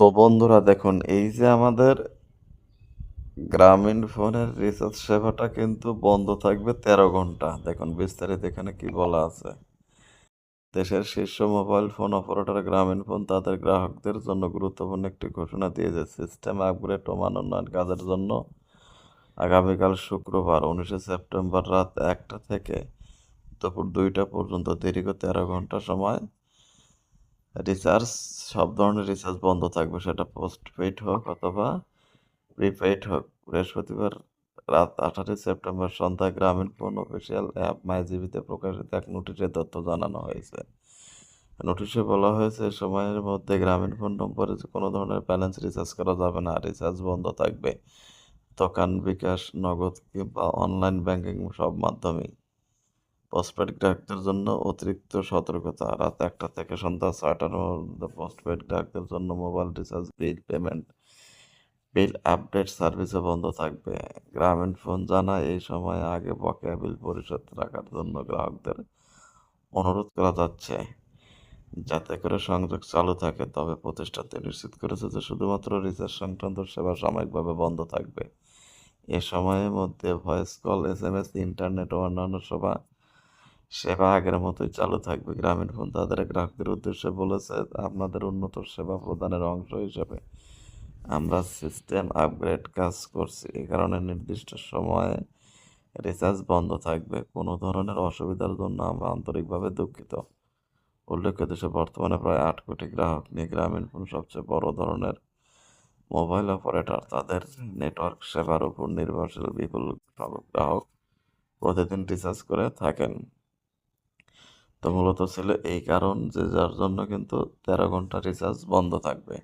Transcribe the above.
তো বন্ধুরা দেখুন, এই যে আমাদের গ্রামীণ ফোনের রিচার্জ সেবাটা কিন্তু বন্ধ থাকবে তেরো ঘণ্টা। দেখুন বিস্তারিত এখানে কি বলা আছে। দেশের শীর্ষ মোবাইল ফোন অপারেটর গ্রামীণ ফোন তাদের গ্রাহকদের জন্য গুরুত্বপূর্ণ একটি ঘোষণা দিয়েছে সিস্টেম আপগ্রেড ও মান উন্নয়ন কাজের জন্য আগামীকাল শুক্রবার, উনিশে সেপ্টেম্বর রাত একটা থেকে দুপুর দুইটা পর্যন্ত দীর্ঘ তেরো ঘণ্টা সময় রিচার্জ সব ধরনের রিচার্জ বন্ধ থাকবে। সেটা পোস্ট পেইড হোক অথবা প্রিপেইড হোক। বৃহস্পতিবার রাত আঠারোই সেপ্টেম্বর সন্ধ্যায় গ্রামীণ ফোন অফিসিয়াল অ্যাপ মাইজিবিতে প্রকাশিত এক নোটিশে তথ্য জানানো হয়েছে। নোটিশে বলা হয়েছে সময়ের মধ্যে গ্রামীণ ফোন নম্বরে কোনো ধরনের ব্যালেন্স রিচার্জ করা যাবে না রিচার্জ বন্ধ থাকবে। দোকান বিকাশ, নগদ কিংবা অনলাইন ব্যাংকিং সব মাধ্যমেই। পোস্টপেড গ্রাহকদের জন্য অতিরিক্ত সতর্কতা। রাত একটা থেকে সন্ধ্যা ছয়টার মধ্যে পোস্টপেড গ্রাহকদের জন্য mobile recharge bill payment bill update সার্ভিসও বন্ধ থাকবে। গ্রামীণ ফোন জানায়, এই সময়ে আগে বকেয়া বিল পরিশোধ রাখার জন্য গ্রাহকদের অনুরোধ করা যাচ্ছে। যাতে করে সংযোগ চালু থাকে, তবে প্রতিষ্ঠানটি নিশ্চিত করেছে যে শুধুমাত্র রিচার্জ সংক্রান্ত সেবা সাময়িকভাবে বন্ধ থাকবে। এ সময়ের মধ্যে voice call S M S internet ও অন্যান্য সেবা সেবা আগের মতোই চালু থাকবে। গ্রামীণ ফোন তাদের গ্রাহকদের উদ্দেশ্যে বলেছে, আপনাদের উন্নত সেবা প্রদানের অংশ হিসেবে আমরা সিস্টেম আপগ্রেড কাজ করছি। এ কারণে নির্দিষ্ট সময়ে রিচার্জ বন্ধ থাকবে। কোনো ধরনের অসুবিধার জন্য আমরা আন্তরিকভাবে দুঃখিত। উল্লেখ্য, দেশে বর্তমানে প্রায় আট কোটি গ্রাহক নিয়ে গ্রামীণ ফোন সবচেয়ে বড় ধরনের মোবাইল অপারেটর। তাদের নেটওয়ার্ক সেবার উপর নির্ভরশীল বিপুল গ্রাহক প্রতিদিন রিচার্জ করে থাকেন। তো মূলত ছিল এই কারণ যে যার জন্য কিন্তু তেরো ঘণ্টা রিচার্জ বন্ধ থাকবে।